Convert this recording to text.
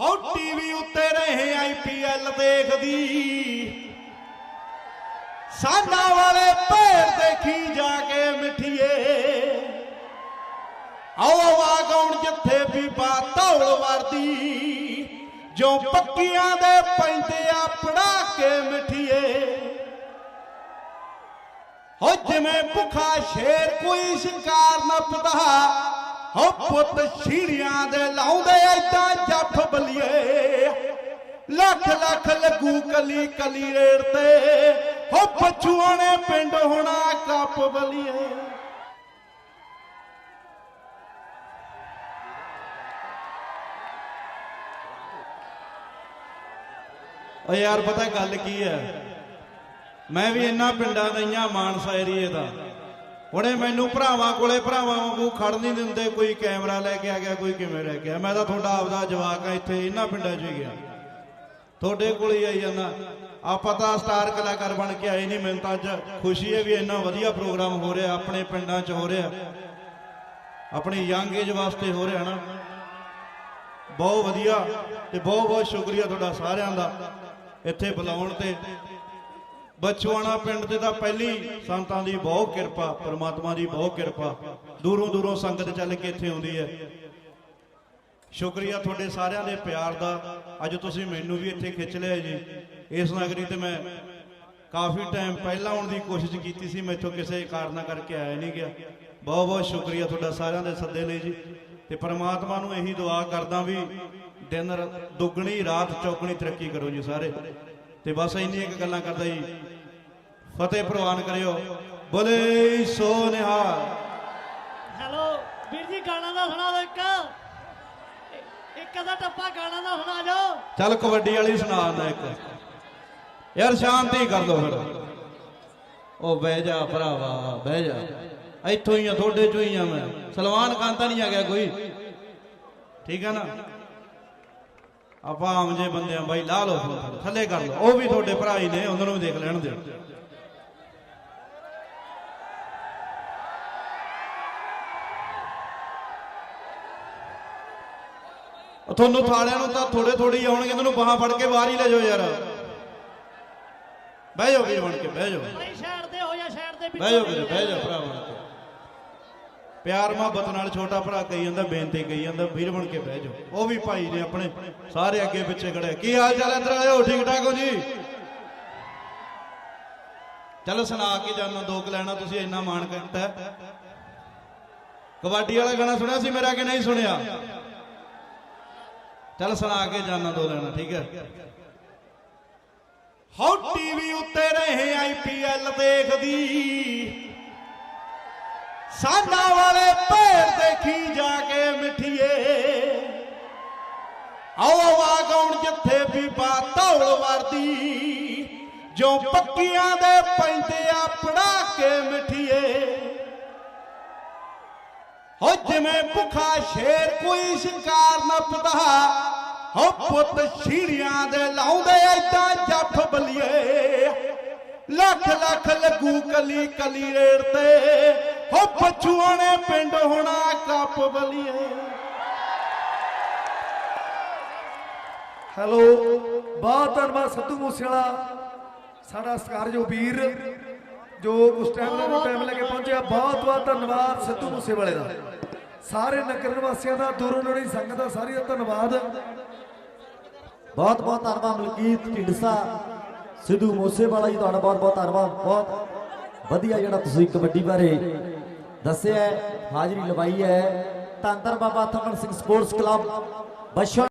ਹੋ ਟੀਵੀ ਉੱਤੇ ਰਹੇ ਆਈਪੀਐਲ ਦੇਖਦੀ। ਸਾਨਾ ਵਾਲੇ ਭੇਰ ਦੇਖੀ ਜਾ ਕੇ ਮਿੱਠੀਏ। ਆਓ ਆਵਾਜ਼ ਜਿੱਥੇ ਵੀ ਬਾ ਧੌਲ ਵਰਦੀ। ਜੋ ਪੱਕੀਆਂ ਦੇ ਪੈਂਦੇ ਆ ਪੜਾ ਕੇ ਮਿੱਠੀਏ। ਹੋ ਜਿਵੇਂ ਭੁੱਖਾ ਸ਼ੇਰ ਕੋਈ ਸ਼ਿਕਾਰ ਨੱਪਦਾ। ਹੋ ਪੁੱਤ ਸ਼ੀਰੀਆਂ ਦੇ ਲਾਉਂਦੇ ਐਦਾਂ ਜੱਫ ਬਲੀਏ। ਲੱਖ ਲੱਖ ਲੱਗੂ ਕਲੀ ਕਲੀ ਰੇੜ ਤੇ। ਹੋ ਪਛੂਆਂ ਪਿੰਡ ਹੋਣਾ ਕੱਪ ਬਲੀਏ। ਓ ਯਾਰ ਪਤਾ ਗੱਲ ਕੀ ਹੈ? ਮੈਂ ਵੀ ਇੰਨਾ ਪਿੰਡਾਂ ਦਾ ਹੀ ਮਾਨਸਾ ਏਰੀਏ ਦਾ। ਹੁਣੇ ਮੈਨੂੰ ਭਰਾਵਾਂ ਕੋਲੇ ਭਰਾਵਾਂ ਵਾਂਗੂ ਖੜ ਨਹੀਂ ਦਿੰਦੇ, ਕੋਈ ਕੈਮਰਾ ਲੈ ਕੇ ਆ ਗਿਆ, ਕੋਈ ਕਿਵੇਂ ਲੈ ਕੇ ਆ ਮੈਂ ਤਾਂ ਤੁਹਾਡਾ ਆਪਦਾ ਜਵਾਕ ਆ, ਇੱਥੇ ਇਹਨਾਂ ਪਿੰਡਾਂ 'ਚ ਹੀ ਗਿਆ। ਤੁਹਾਡੇ ਕੋਲ ਹੀ ਆਈ ਜਾਂਦਾ। ਆਪਾਂ ਤਾਂ ਸਟਾਰ ਕਲਾਕਾਰ ਬਣ ਕੇ ਆਏ ਨਹੀਂ, ਮੈਨੂੰ ਤਾਂ ਅੱਜ ਖੁਸ਼ੀ ਹੈ ਵੀ ਇੰਨਾ ਵਧੀਆ ਪ੍ਰੋਗਰਾਮ ਹੋ ਰਿਹਾ, ਆਪਣੇ ਪਿੰਡਾਂ 'ਚ ਹੋ ਰਿਹਾ। ਆਪਣੀ ਯੰਗ ਏਜ ਵਾਸਤੇ ਹੋ ਰਿਹਾ ਨਾ। ਬਹੁਤ ਵਧੀਆ ਤੇ ਬਹੁਤ ਬਹੁਤ ਸ਼ੁਕਰੀਆ ਤੁਹਾਡਾ ਸਾਰਿਆਂ ਦਾ ਇੱਥੇ ਬੁਲਾਉਣ ਤੇ। ਬਚਵਾਣਾ ਪਿੰਡ ਤੇ ਤਾਂ ਪਹਿਲੀ ਸੰਤਾਂ ਦੀ ਬਹੁਤ ਕਿਰਪਾ, ਪ੍ਰਮਾਤਮਾ ਦੀ ਬਹੁਤ ਕਿਰਪਾ। ਦੂਰੋਂ ਦੂਰੋਂ ਸੰਗਤ ਚੱਲ ਕੇ ਇੱਥੇ ਆਉਂਦੀ ਹੈ। ਸ਼ੁਕਰੀਆ ਤੁਹਾਡੇ ਸਾਰਿਆਂ ਦੇ ਪਿਆਰ ਦਾ। ਅੱਜ ਤੁਸੀਂ ਮੈਨੂੰ ਵੀ ਇੱਥੇ ਖਿੱਚ ਲਿਆ ਜੀ। ਇਸ ਨਗਰੀ ਤੇ ਮੈਂ ਕਾਫੀ ਟਾਈਮ ਪਹਿਲਾਂ ਆਉਣ ਦੀ ਕੋਸ਼ਿਸ਼ ਕੀਤੀ ਸੀ, ਮੈਥੋਂ ਕਿਸੇ ਕਾਰਨਾਂ ਕਰਕੇ ਆਇਆ ਨਹੀਂ ਗਿਆ। ਬਹੁਤ ਬਹੁਤ ਸ਼ੁਕਰੀਆ ਤੁਹਾਡਾ ਸਾਰਿਆਂ ਦੇ ਸੱਦੇ ਲਈ ਜੀ। ਤੇ ਪਰਮਾਤਮਾ ਨੂੰ ਇਹੀ ਦੁਆ ਕਰਦਾ ਵੀ ਦਿਨ ਦੁੱਗਣੀ, ਰਾਤ ਚੌਗਣੀ ਤਰੱਕੀ ਕਰੋ ਜੀ ਸਾਰੇ। ਤੇ ਬਸ ਇੰਨੀਆਂ ਇੱਕ ਗੱਲਾਂ ਕਰਦਾ ਜੀ। ਫਤਿਹ ਪ੍ਰਵਾਨ ਕਰਿਓ। ਬੋਲੇ ਸੋ ਨਿਹਾਲ ਹੈਲੋ ਵੀਰ ਜੀ ਗਾਣਾ ਦਾ ਸੁਣਾ ਦਿਓ ਇੱਕ। ਇੱਕ ਅਦਾ ਟੱਪਾ ਗਾਣਾ ਦਾ ਸੁਣਾ ਜਾਓ ਚੱਲ ਕਬੱਡੀ ਵਾਲੀ ਸੁਣਾ ਦਿੰਦਾ ਇੱਕ। ਯਾਰ ਸ਼ਾਂਤੀ ਕਰ ਦੋ ਫਿਰ। ਉਹ ਬਹਿ ਜਾ ਭਰਾਵਾ ਬਹਿ ਜਾ। ਇੱਥੋਂ ਹੀ ਆ ਤੁਹਾਡੇ ਚੋਂ ਹੀ ਆ ਮੈਂ। ਸਲਮਾਨ ਖਾਨ ਤਾਂ ਨਹੀਂ ਆ ਗਿਆ ਕੋਈ। ਠੀਕ ਆ ਨਾ? ਆਪਾਂ ਆਮ ਜੇ ਬੰਦੇ ਆ ਬਾਈ ਲਾ ਲਓ ਫੋਨ। ਥੱਲੇ ਕਰ ਲਓ। ਉਹ ਵੀ ਤੁਹਾਡੇ ਭਰਾ ਹੀ ਨੇ ਉਹਨਾਂ ਨੂੰ ਵੀ ਦੇਖ ਲੈਣ ਦਿਓ। ਤੁਹਾਨੂੰ ਥਾਲਿਆਂ ਨੂੰ ਤਾਂ ਥੋੜੇ ਥੋੜੇ ਹੀ ਆਉਣਗੇ ਇਹਨਾਂ ਨੂੰ ਬਾਹਾਂ ਫੜ ਕੇ ਬਾਹਰ ਹੀ ਲੈ ਜਾਓ ਯਾਰ। ਬਹਿ ਜਾਓ ਵੀਰ ਬਣ ਕੇ ਬਹਿ ਜਾਓ। ਭਾਈ ਸਾਈਡ ਤੇ ਹੋ ਜਾ ਸਾਈਡ ਤੇ ਬਹਿ ਜਾਓ ਵੀਰ ਬਹਿ ਜਾਓ ਭਰਾ ਬਣ ਕੇ। ਪਿਆਰ ਮੁਹੱਬਤ ਨਾਲ ਛੋਟਾ ਭਰਾ ਕਹੀ ਜਾਂਦਾ ਬੇਨਤੀ ਕਹੀ ਜਾਂਦਾ ਵੀਰ ਬਣ ਕੇ ਬਹਿ ਜਾਓ। ਉਹ ਵੀ ਭਾਈ ਨੇ ਆਪਣੇ ਸਾਰੇ ਅੱਗੇ ਪਿੱਛੇ ਖੜੇ। ਕੀ ਹਾਲ ਚਾਲ ਇੱਧਰ ਆਇਓ ਠੀਕ ਠਾਕ ਹੋ ਜੀ? ਚਲੋ ਸੁਣਾ ਕੇ ਜਾਨੋ ਦੋ ਕੁ ਲੈਣਾ ਤੁਸੀਂ ਇੰਨਾ ਮਾਣ ਕਰਤਾ। ਕਬੱਡੀ ਵਾਲਾ ਗਾਣਾ ਸੁਣਿਆ ਸੀ ਮੇਰਾ ਕਿ ਨਹੀਂ ਸੁਣਿਆ? ਚੱਲ ਸੁਣਾ ਕੇ ਜਾਨਾ ਦੋ ਲੈਣਾ, ਠੀਕ ਹੈ? ਹੋ ਟੀਵੀ ਉੱਤੇ ਰਹੇ ਆਈਪੀਐਲ ਦੇਖਦੀ। ਸਾਨਾ ਵਾਲੇ ਪੈਰ ਦੇਖੀ ਜਾ ਕੇ ਮਿੱਠੀਏ। ਆਓ ਆਵਾਜ਼ ਆਉਣ ਜਿੱਥੇ ਵੀ ਬਾ ਧੌਲ ਵਰਦੀ। ਜੋ ਪੱਕੀਆਂ ਦੇ ਪੈਂਦੇ ਆ ਪੜਾ ਕੇ ਮਿੱਠੀਏ। ਹੋ ਜਿਵੇਂ ਭੁੱਖਾ ਸ਼ੇਰ ਕੋਈ ਸ਼ਿਕਾਰ ਨੱਪਦਾ ਹੋ ਪੁੱਤ ਸ਼ੀਰੀਆਂ ਦੇ ਲਾਉਂਦੇ ਐਦਾਂ ਜੱਫ ਬਲੀਏ। ਲੱਖ ਲੱਖ ਲੱਗੂ ਕਲੀ ਕਲੀ ਰੇੜ ਤੇ। ਹੋ ਪਛੂਆਂ ਪਿੰਡ ਹੋਣਾ ਕੱਪ ਬਲੀਏ। ਹੈਲੋ ਬਹੁਤ ਧੰਨਵਾਦ ਸਿੱਧੂ ਮੂਸੇਵਾਲਾ, ਸਾਡਾ ਸਤਿਕਾਰਯੋਗ ਵੀਰ ਜੋ ਉਸ ਟਾਈਮ ਨਾਲ ਟਾਈਮ ਲੈ ਕੇ ਪਹੁੰਚਿਆ, ਬਹੁਤ ਬਹੁਤ ਧੰਨਵਾਦ ਸਿੱਧੂ ਮੂਸੇਵਾਲੇ ਦਾ। ਸਾਰੇ ਨਗਰ ਨਿਵਾਸੀਆਂ ਦਾ, ਦੂਰੋਂ ਨੇੜੇ ਸੰਗਤ ਦਾ ਸਾਰੀ ਦਾ ਧੰਨਵਾਦ। ਬਹੁਤ ਬਹੁਤ ਧੰਨਵਾਦ ਮਲਕੀਤ ਢਿੰਡਸਾ, ਸਿੱਧੂ ਮੂਸੇਵਾਲਾ ਜੀ, ਤੁਹਾਡਾ ਬਹੁਤ ਬਹੁਤ ਧੰਨਵਾਦ। ਬਹੁਤ ਵਧੀਆ ਜਿਹੜਾ ਤੁਸੀਂ ਕਬੱਡੀ ਬਾਰੇ ਦੱਸਿਆ ਹਾਜ਼ਰੀ ਲਵਾਈ ਹੈ। ਧੰਨ ਧੰਨ ਬਾਬਾ ਥਮਨ ਸਿੰਘ ਸਪੋਰਟਸ ਕਲੱਬ ਬਸ਼ਾ